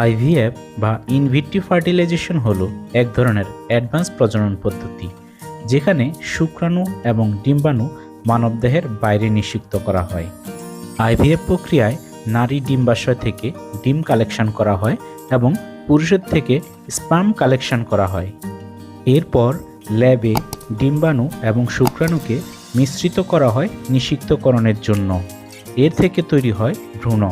IVF বা ইনভিট্রি fertilisation হলো এক ধরনের অ্যাডভান্স প্রজনন পদ্ধতি, যেখানে শুক্রাণু এবং ডিম্বাণু মানবদেহের বাইরে নিষিক্ত করা হয়। আইভিএফ প্রক্রিয়ায় নারী ডিম্বাশয় থেকে ডিম কালেকশন করা হয় এবং পুরুষের থেকে স্পাম কালেকশন করা হয়। এরপর ল্যাবে ডিম্বাণু এবং শুক্রাণুকে মিশ্রিত করা হয় নিষিক্তকরণের জন্য। এর থেকে তৈরি হয় ভ্রূণ।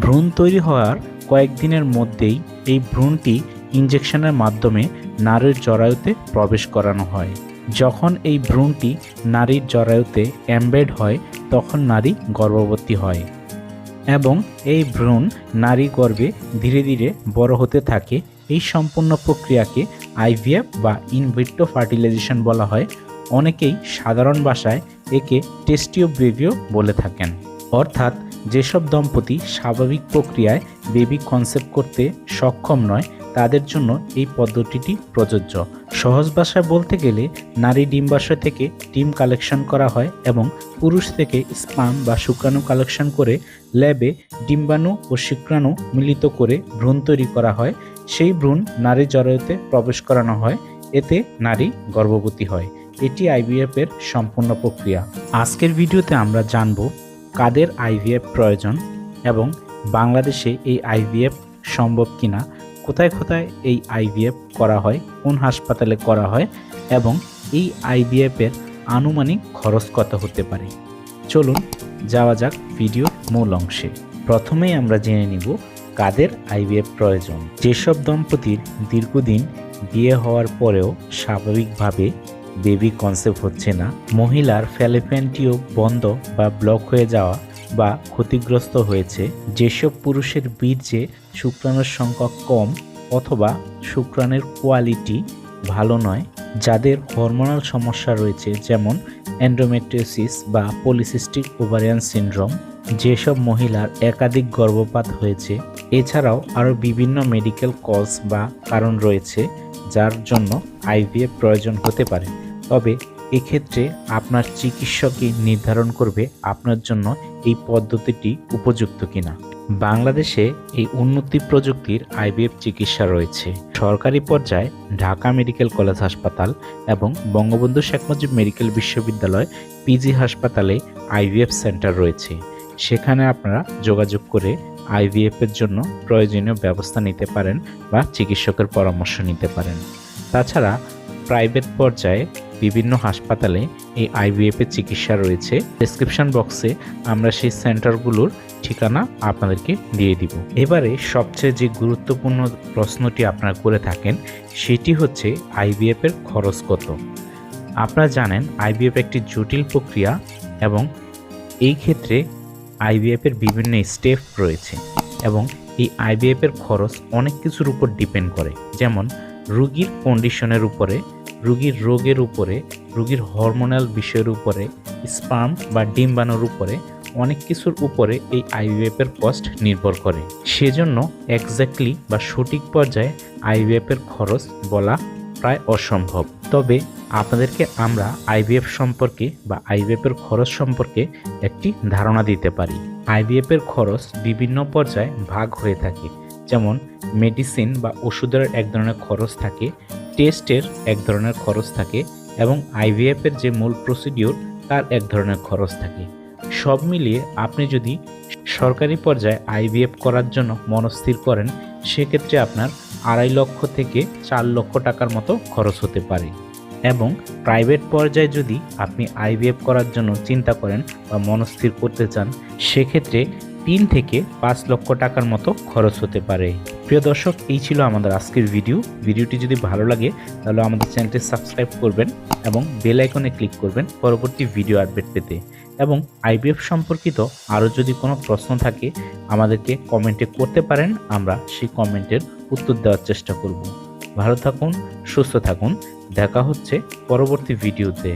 ভ্রূণ তৈরি হওয়ার কয়েকদিনের মধ্যেই এই ভ্রূণটি ইঞ্জেকশনের মাধ্যমে নারীর জরায়ুতে প্রবেশ করানো হয়। যখন এই ভ্রূণটি নারীর জরায়ুতে অ্যাম্বেড হয়, তখন নারী গর্ভবতী হয় এবং এই ভ্রূণ নারী গর্ভে ধীরে ধীরে বড় হতে থাকে। এই সম্পূর্ণ প্রক্রিয়াকে আইভিএফ বা ইনভিট্রো ফার্টিলাইজেশন বলা হয়। অনেকেই সাধারণ ভাষায় একে টেস্টিও বেবিও বলে থাকেন। অর্থাৎ যেসব দম্পতি স্বাভাবিক প্রক্রিয়ায় বেবি কনসেপ্ট করতে সক্ষম নয়, তাদের জন্য এই পদ্ধতিটি প্রযোজ্য। সহজ ভাষায় বলতে গেলে, নারী ডিম্বাশয় থেকে ডিম কালেকশন করা হয় এবং পুরুষ থেকে স্পাম বা শুক্রাণু কালেকশন করে ল্যাবে ডিম্বাণু ও শুক্রাণু মিলিত করে ভ্রূণ তৈরি করা হয়। সেই ভ্রূণ নারী জরায়ুতে প্রবেশ করানো হয়, এতে নারী গর্ভবতী হয়। এটি আইভিএফ এর সম্পূর্ণ প্রক্রিয়া। আজকের ভিডিওতে আমরা জানব কাদের আইভিএফ প্রয়োজন এবং বাংলাদেশে এই আইভিএফ সম্ভব কিনা, কোথায় কোথায় এই আইভিএফ করা হয়, কোন হাসপাতালে করা হয় এবং এই আইভিএফ এর আনুমানিক খরচ কত হতে পারে? চলুন যাওয়া যাক ভিডিওর মূল অংশে। প্রথমেই আমরা জেনে নিব কাদের আইভিএফ প্রয়োজন। যেসব দম্পতির দীর্ঘদিন বিয়ে হওয়ার পরেও স্বাভাবিকভাবে বেবি কনসেপ্ট হচ্ছে না, মহিলার ফ্যালিপিয়ান টিউব বন্ধ বা ব্লক হয়ে যাওয়া বা ক্ষতিগ্রস্ত হয়েছে। যেসব পুরুষের বীর্যে শুক্রাণুর সংখ্যা কম অথবা শুক্রাণের কোয়ালিটি ভালো নয়, যাদের হরমোনাল সমস্যা রয়েছে যেমন এন্ডোমেট্রিওসিস বা পলিসিস্টিক ওভারিয়ান সিনড্রোম যেসব মহিলার একাধিক গর্ভপাত হয়েছে। এছাড়াও আরও বিভিন্ন মেডিকেল কজ বা কারণ রয়েছে, যার জন্য আইভিএফ প্রয়োজন হতে পারে। তবে এক্ষেত্রে আপনার চিকিৎসকই নির্ধারণ করবে আপনার জন্য এই পদ্ধতিটি উপযুক্ত কিনা। বাংলাদেশে এই উন্নতি প্রযুক্তির আইভিএফ চিকিৎসা রয়েছে। সরকারি পর্যায়ে ঢাকা মেডিকেল কলেজ হাসপাতাল এবং বঙ্গবন্ধু শেখ মুজিব মেডিকেল বিশ্ববিদ্যালয় পিজি হাসপাতালে আইভিএফ সেন্টার রয়েছে। সেখানে আপনারা যোগাযোগ করে আইভিএফ এর জন্য প্রয়োজনীয় ব্যবস্থা নিতে পারেন বা চিকিৎসকের পরামর্শ নিতে পারেন। তাছাড়া প্রাইভেট পর্যায়ে বিভিন্ন হাসপাতালে এই আইভিএফ এর চিকিৎসা রয়েছে। ডেসক্রিপশন বক্সে আমরা সেই সেন্টারগুলোর ঠিকানা আপনাদেরকে দিয়ে দিব। এবারে সবচেয়ে যে গুরুত্বপূর্ণ প্রশ্নটি আপনারা করে থাকেন, সেটি হচ্ছে আইভিএফ এর খরচ কত। আপনারা জানেন আইভিএফ একটি জটিল প্রক্রিয়া এবং এই ক্ষেত্রে আইভিএফ এর বিভিন্ন স্টেপ রয়েছে এবং এই আইভিএফ এর খরচ অনেক কিছুর উপর ডিপেন্ড করে। যেমন রুগীর কন্ডিশনের উপরে, রুগীর রোগের উপরে, রুগীর হরমোনাল বিষয়ের উপরে স্পাম বা ডিম্বাণুর উপরে অনেক কিছুর উপরে এই আইভিএফ এর কস্ট নির্ভর করে। সেজন্য এক্স্যাক্টলি বা সঠিক পর্যায়ে আইভিএফ এর খরচ বলা প্রায় অসম্ভব। তবে আপনাদেরকে আমরা আইভিএফ সম্পর্কে বা আইভিএফ এর খরচ সম্পর্কে একটি ধারণা দিতে পারি। আইভিএফ এর খরচ বিভিন্ন পর্যায়ে ভাগ হয়ে থাকে। যেমন মেডিসিন বা ওষুধের এক ধরনের খরচ থাকে টেস্টের এক ধরনের খরচ থাকে এবং আইভিএফের যে মূল প্রসিডিওর তার এক ধরনের খরচ থাকে। সব মিলিয়ে আপনি যদি সরকারি পর্যায়ে আইভিএফ করার জন্য মনস্থির করেন, সেক্ষেত্রে আপনার আড়াই লক্ষ থেকে চার লক্ষ টাকার মতো খরচ হতে পারে এবং প্রাইভেট পর্যায়ে যদি আপনি আইভিএফ করার জন্য চিন্তা করেন বা মনস্থির করতে চান, সেক্ষেত্রে তিন থেকে পাঁচ লক্ষ টাকার মতো খরচ হতে পারে। প্রিয় দর্শক, এই ছিল আমাদের আজকের ভিডিও। ভিডিওটি যদি ভালো লাগে, তাহলে আমাদের চ্যানেলটি সাবস্ক্রাইব করবেন এবং বেল আইকনে ক্লিক করবেন পরবর্তী ভিডিও আপডেট পেতে। এবং আইবিএফ সম্পর্কিত আরও যদি কোনো প্রশ্ন থাকে, আমাদেরকে কমেন্টে করতে পারেন, আমরা সেই কমেন্টের উত্তর দেওয়ার চেষ্টা করব। ভালো থাকুন, সুস্থ থাকুন, দেখা হচ্ছে পরবর্তী ভিডিওতে।